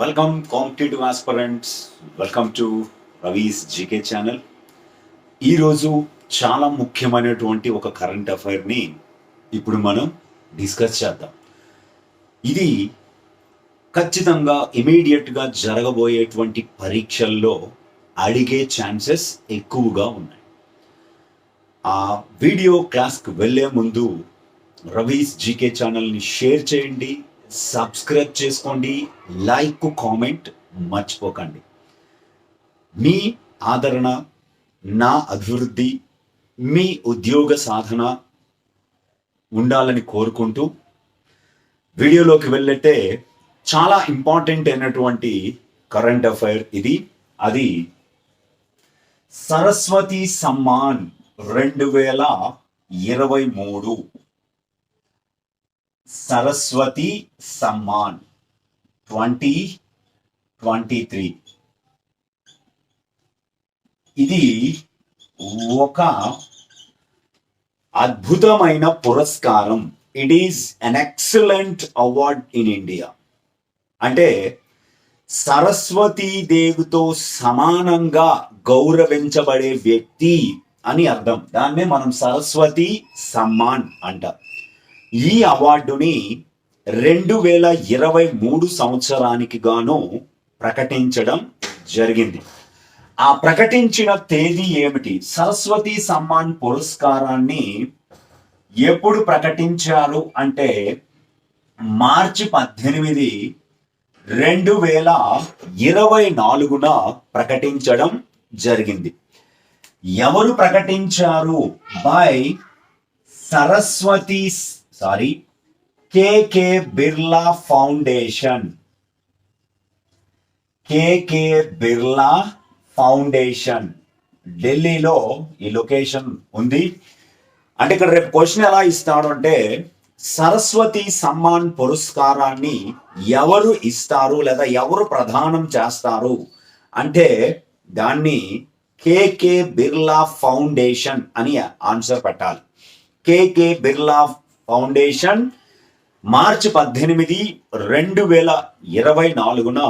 Welcome competitive aspirants welcome to Ravi's GK channel ఈరోజు చాలా ముఖ్యమైనటువంటి ఒక కరెంట్ అఫైర్ని ఇప్పుడు మనం డిస్కస్ చేద్దాం. ఇది ఖచ్చితంగా ఇమీడియట్గా జరగబోయేటువంటి పరీక్షల్లో అడిగే ఛాన్సెస్ ఎక్కువగా ఉన్నాయి. ఆ వీడియో క్లాస్కి వెళ్ళే ముందు రవీస్ జీకే ఛానల్ని షేర్ చేయండి. సబ్స్క్రైబ్ చేసుకోండి లైక్ కామెంట్ మర్చిపోకండి. మీ ఆదరణ నా అభివృద్ధి మీ ఉద్యోగ సాధన ఉండాలని కోరుకుంటూ వీడియోలోకి వెళ్ళట్టే చాలా ఇంపార్టెంట్ అయినటువంటి కరెంట్ అఫైర్ ఇది. అది సరస్వతి సమ్మాన్ రెండు వేల ఇరవై మూడు. Saraswati Samman. Twenty twenty three ఇది ఒక అద్భుతమైన పురస్కారం. It is an excellent award in India అంటే సరస్వతీదేవితో సమానంగా గౌరవించబడే వ్యక్తి అని అర్థం. దాన్నే మనం సరస్వతి సమ్మాన్ అంటాం. ఈ అవార్డుని రెండు వేల ఇరవై మూడు సంవత్సరానికి గాను ప్రకటించడం జరిగింది. ఆ ప్రకటించిన తేదీ ఏమిటి? సరస్వతి సమ్మాన్ పురస్కారాన్ని ఎప్పుడు ప్రకటించారు అంటే మార్చి పద్దెనిమిది రెండు వేల ఇరవై నాలుగున ప్రకటించడం జరిగింది. ఎవరు ప్రకటించారు? By Saraswati sorry KK Birla foundation KK Birla foundation ఢిల్లీలో ఈ లొకేషన్ ఉంది. అంటే ఇక్కడ రేపు క్వశ్చన్ ఎలా ఇస్తాడు అంటే సరస్వతి సమ్మాన్ పురస్కారాన్ని ఎవరు ఇస్తారు లేదా ఎవరు ప్రదానం చేస్తారు? అంటే దాన్ని కేకే బిర్లా ఫౌండేషన్ అని ఆన్సర్ పెట్టాలి. కేకే బిర్లా ఫౌండేషన్ మార్చి పద్దెనిమిది రెండు వేల ఇరవై నాలుగున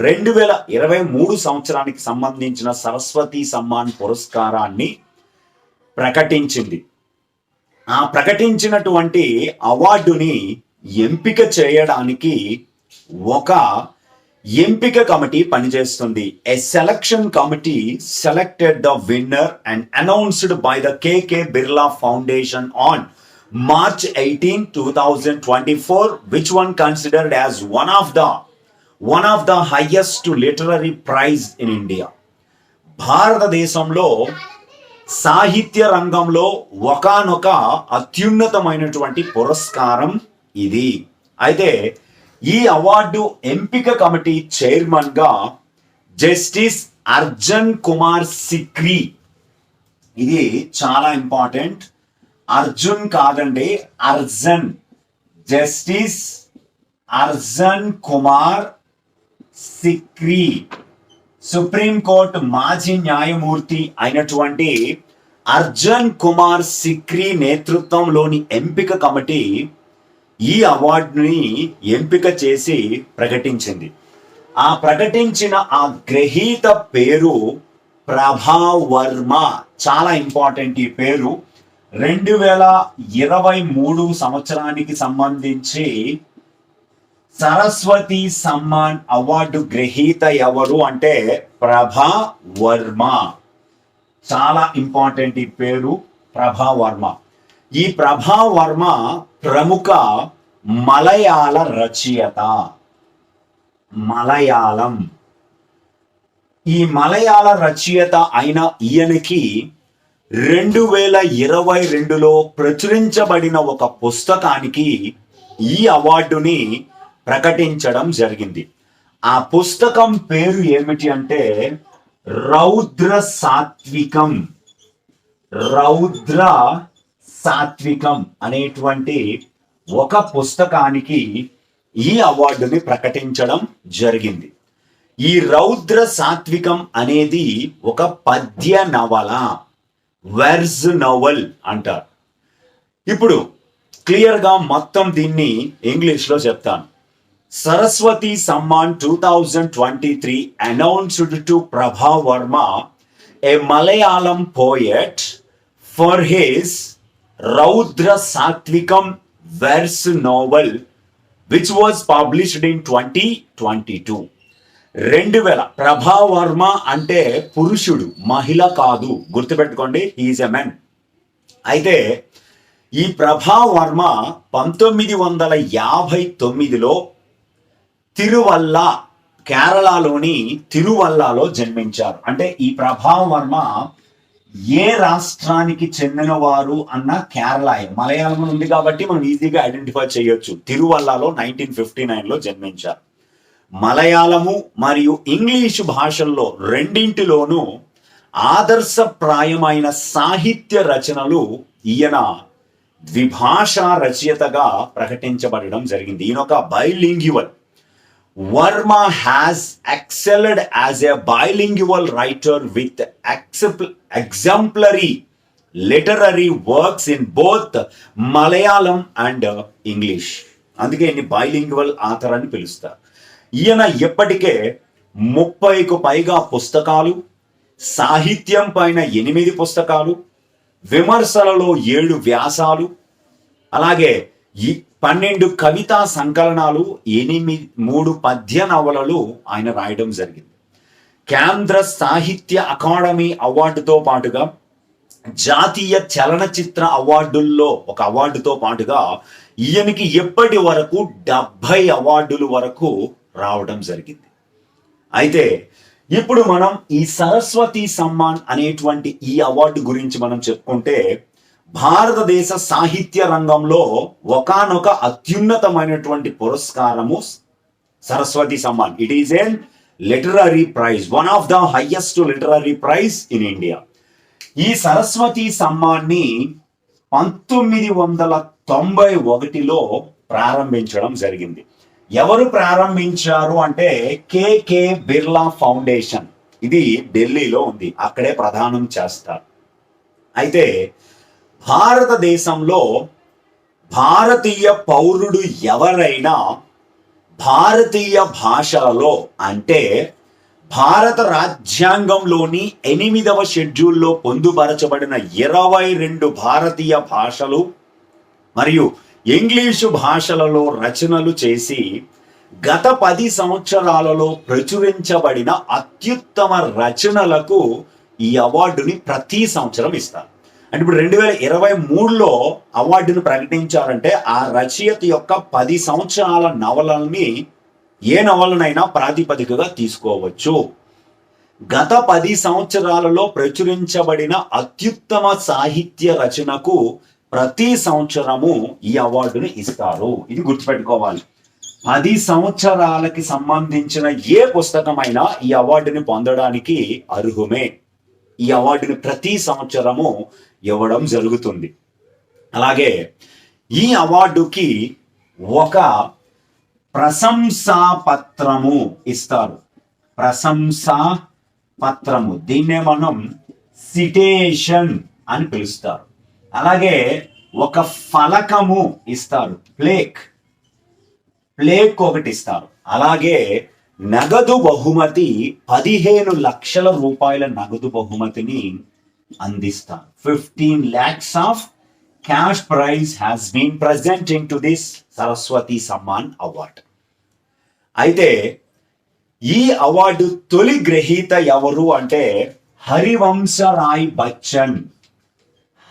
రెండు వేల ఇరవై మూడు సంవత్సరానికి సంబంధించిన సరస్వతి సమ్మాన్ పురస్కారాన్ని ప్రకటించింది. ఆ ప్రకటించినటువంటి అవార్డుని ఎంపిక చేయడానికి ఒక ఎంపిక కమిటీ పనిచేస్తుంది. A selection committee selected the winner and announced by the KK Birla foundation on March eighteen two thousand twenty four which one considered as one of the one of the highest literary prize in India భారతదేశంలో సాహిత్య రంగంలో ఒకనొక అత్యున్నతమైనటువంటి పురస్కారం ఇది. అయితే ఈ award ఎంపిక కమిటీ చైర్మన్గా జస్టిస్ అర్జన్ కుమార్ సిక్రీ. ఇది చాలా ఇంపార్టెంట్. అర్జున్ కాదండి Arjan. Justice Arjan Kumar Sikri. Supreme court మాజీ న్యాయమూర్తి అయినటువంటి అర్జన్ కుమార్ సిక్రీ నేతృత్వంలోని ఎంపిక కమిటీ ఈ అవార్డుని ఎంపిక చేసి ప్రకటించింది. ఆ ప్రకటించిన ఆ గ్రహీత పేరు ప్రభా వర్మ చాలా ఇంపార్టెంట్ ఈ పేరు. రెండు వేల ఇరవై మూడు సంవత్సరానికి సంబంధించి సరస్వతి సమ్మాన్ అవార్డు గ్రహీత ఎవరు అంటే ప్రభా వర్మ. చాలా ఇంపార్టెంట్ ఈ పేరు ప్రభా వర్మ. ఈ ప్రభా వర్మ ప్రముఖ మలయాళ రచయిత. మలయాళం. ఈ మలయాళ రచయిత అయిన ఈయనకి రెండు వేల ఇరవై రెండులో ప్రచురించబడిన ఒక పుస్తకానికి ఈ అవార్డుని ప్రకటించడం జరిగింది. ఆ పుస్తకం పేరు ఏమిటి అంటే రౌద్ర సాత్వికం. రౌద్ర సాత్వికం అనేటువంటి ఒక పుస్తకానికి ఈ అవార్డుని ప్రకటించడం జరిగింది. ఈ రౌద్ర సాత్వికం అనేది ఒక పద్య నవల. వెర్జ్ నవల్ అంటారు. ఇప్పుడు క్లియర్గా మొత్తం దీన్ని ఇంగ్లీష్లో చెప్తాను. Saraswati Samman two thousand twenty three announced to Prabha Varma a Malayalam poet for his Raudra Satvikam verse novel which was published in twenty twenty two రెండు వేల ప్రభా వర్మ అంటే పురుషుడు మహిళ కాదు. గుర్తుపెట్టుకోండి ఈజ్ ఎ మెన్ అయితే ఈ ప్రభా వర్మ పంతొమ్మిది వందల యాభై తొమ్మిదిలో తిరువల్ల కేరళలోని తిరువల్లలో జన్మించారు. అంటే ఈ ప్రభా వర్మ ఏ రాష్ట్రానికి చెందినవారు అన్న కేరళ మలయాళం ఉంది కాబట్టి మనం ఈజీగా ఐడెంటిఫై చేయొచ్చు. తిరువల్లలో నైన్టీన్ ఫిఫ్టీ నైన్లో జన్మించారు. మలయాళము మరియు ఇంగ్లీషు భాషల్లో రెండింటిలోనూ ఆదర్శప్రాయమైన సాహిత్య రచనలు ఈయన ద్విభాషా రచయితగా ప్రకటించబడడం జరిగింది. ఈయన ఒక bilingual Varma has excelled as a bilingual writer with exemplary literary works in both Malayalam and English అందుకే ఇన్ని బైలింగ్యువల్ ఆథర్ అని పిలుస్తారు. ఈయన ఇప్పటికే ముప్పైకు పైగా పుస్తకాలు సాహిత్యం పైన ఎనిమిది పుస్తకాలు విమర్శలలో ఏడు వ్యాసాలు అలాగే ఈ పన్నెండు కవితా సంకలనాలు ఎనిమిది మూడు పద్య నవలలు ఆయన రాయడం జరిగింది. కేంద్ర సాహిత్య అకాడమీ అవార్డుతో పాటుగా జాతీయ చలనచిత్ర అవార్డుల్లో ఒక అవార్డుతో పాటుగా ఈయనకి ఎప్పటి వరకు డెబ్బై అవార్డుల వరకు రావడం జరిగింది. అయితే ఇప్పుడు మనం ఈ సరస్వతి సమ్మాన్ అనేటువంటి ఈ అవార్డు గురించి మనం చెప్పుకుంటే భారతదేశ సాహిత్య రంగంలో ఒకానొక అత్యున్నతమైనటువంటి పురస్కారము Saraswati Samman. It is an literary prize one of the highest literary prize in India ఈ సరస్వతి సమ్మాన్ని పంతొమ్మిది వందల తొంభై ఒకటిలో ప్రారంభించడం జరిగింది. ఎవరు ప్రారంభించారు అంటే కేకే బిర్లా ఫౌండేషన్. ఇది ఢిల్లీలో ఉంది. అక్కడే ప్రధానం చేస్తారు. అయితే భారతదేశంలో భారతీయ పౌరుడు ఎవరైనా భారతీయ భాషలలో అంటే భారత రాజ్యాంగంలోని ఎనిమిదవ షెడ్యూల్లో పొందుపరచబడిన ఇరవై రెండు భారతీయ భాషలు మరియు ఇంగ్లీషు భాషలలో రచనలు చేసి గత పది సంవత్సరాలలో ప్రచురించబడిన అత్యుత్తమ రచనలకు ఈ అవార్డుని ప్రతి సంవత్సరం ఇస్తారు. అంటే ఇప్పుడు రెండు వేల ఇరవై మూడులో అవార్డును ప్రకటించారంటే ఆ రచయిత యొక్క పది సంవత్సరాల నవలల్ని ఏ నవలనైనా ప్రాతిపదికగా తీసుకోవచ్చు. గత పది సంవత్సరాలలో ప్రచురించబడిన అత్యుత్తమ సాహిత్య రచనకు ప్రతి సంవత్సరము ఈ అవార్డును ఇస్తారు. ఇది గుర్తుపెట్టుకోవాలి. పది సంవత్సరాలకి సంబంధించిన ఏ పుస్తకమైనా ఈ అవార్డుని పొందడానికి అర్హుమే. ఈ అవార్డుని ప్రతి సంవత్సరము ఇవ్వడం జరుగుతుంది. అలాగే ఈ అవార్డుకి ఒక ప్రశంసా పత్రము ఇస్తారు. ప్రశంసా పత్రము దీన్నే మనం సిటేషన్ అని పిలుస్తారు. అలాగే ఒక ఫలకము ఇస్తారు. ప్లేక్. ప్లేక్ ఒకటి ఇస్తారు. అలాగే నగదు బహుమతి పదిహేను లక్షల రూపాయల నగదు బహుమతిని అందిస్తారు. Fifteen lakhs of cash prize has been presenting to this Saraswati Samman award. అయితే ఈ అవార్డు తొలి గ్రహీత ఎవరు అంటే హరివంశ రాయ్ బచ్చన్.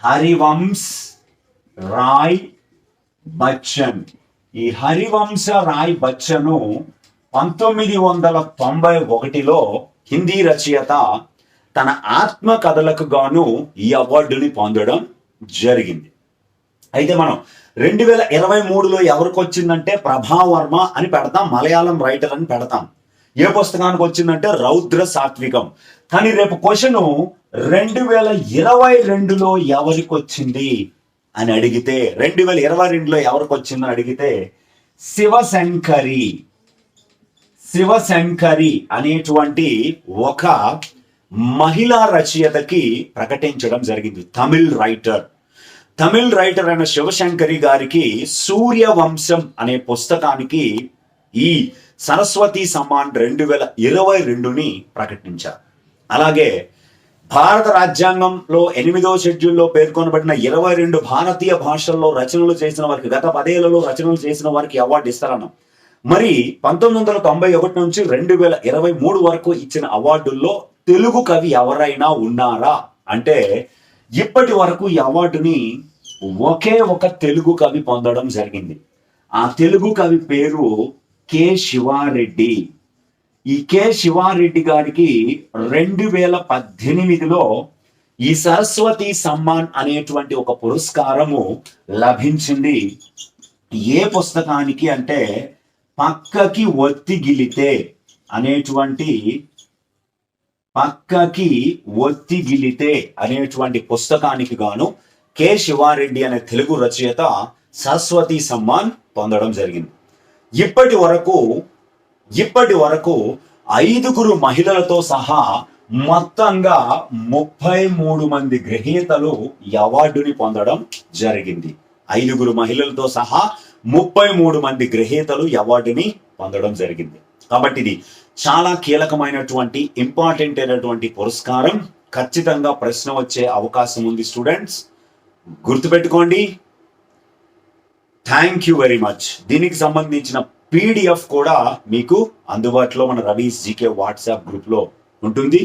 హరివంశ్ రాయ్ బచ్చన్. ఈ హరివంశ రాయ్ బచ్చను పంతొమ్మిది వందల తొంభై ఒకటిలో హిందీ రచయిత తన ఆత్మ కథలకు గాను ఈ అవార్డుని పొందడం జరిగింది. అయితే మనం రెండు వేల ఇరవై మూడులో ఎవరికి వచ్చిందంటే ప్రభావర్మ అని పెడతాం మలయాళం రైటర్ అని పెడతాం. ఏ పుస్తకానికి వచ్చిందంటే రౌద్ర సాత్వికం. కానీ రేపు క్వశ్చన్ రెండు వేల ఇరవై రెండులో ఎవరికి వచ్చింది అని అడిగితే రెండు వేల ఇరవై రెండులో ఎవరికి వచ్చిందని అడిగితే శివశంకరి. శివశంకరి అనేటువంటి ఒక మహిళా రచయితకి ప్రకటించడం జరిగింది. తమిళ్ రైటర్. తమిళ్ రైటర్ అయిన శివశంకరి గారికి సూర్యవంశం అనే పుస్తకానికి ఈ సరస్వతి సమాన్ రెండు వేల ఇరవై రెండుని ప్రకటించారు. అలాగే భారత రాజ్యాంగంలో ఎనిమిదో షెడ్యూల్లో పేర్కొనబడిన ఇరవై రెండు భారతీయ భాషల్లో రచనలు చేసిన వారికి గత పదేళ్ళలో రచనలు చేసిన వారికి అవార్డు ఇస్తారన్నాం. మరి పంతొమ్మిది వందల తొంభై ఒకటి నుంచి రెండు వేల ఇరవై మూడు వరకు ఇచ్చిన అవార్డుల్లో తెలుగు కవి ఎవరైనా ఉన్నారా? అంటే ఇప్పటి వరకు ఈ అవార్డుని ఒకే ఒక తెలుగు కవి పొందడం జరిగింది. ఆ తెలుగు కవి పేరు కె. శివారెడ్డి. ఈ కె శివారెడ్డి గారికి రెండు వేల పద్దెనిమిదిలో ఈ సరస్వతి సమ్మాన్ అనేటువంటి ఒక పురస్కారము లభించింది. ఏ పుస్తకానికి అంటే పక్కకి ఒత్తిగిలితే అనేటువంటి పక్కకి ఒత్తిగిలితే అనేటువంటి పుస్తకానికి గాను కె శివారెడ్డి అనే తెలుగు రచయిత సరస్వతి సమ్మాన్ పొందడం జరిగింది. ఇప్పటి వరకు ఇప్పటి వరకు ఐదుగురు మహిళలతో సహా మొత్తంగా ముప్పై మూడు మంది గ్రహీతలు అవార్డుని పొందడం జరిగింది. ఐదుగురు మహిళలతో సహా ముప్పై మూడు మంది గ్రహీతలు అవార్డుని పొందడం జరిగింది. కాబట్టి ఇది చాలా కీలకమైనటువంటి ఇంపార్టెంట్ అయినటువంటి పురస్కారం. ఖచ్చితంగా ప్రశ్న వచ్చే అవకాశం ఉంది స్టూడెంట్స్. గుర్తుపెట్టుకోండి. Thank you very much. దీనికి సంబంధించిన పీడిఎఫ్ కూడా మీకు అందుబాటులో మన రవీస్ జీకే వాట్సాప్ గ్రూప్లో ఉంటుంది.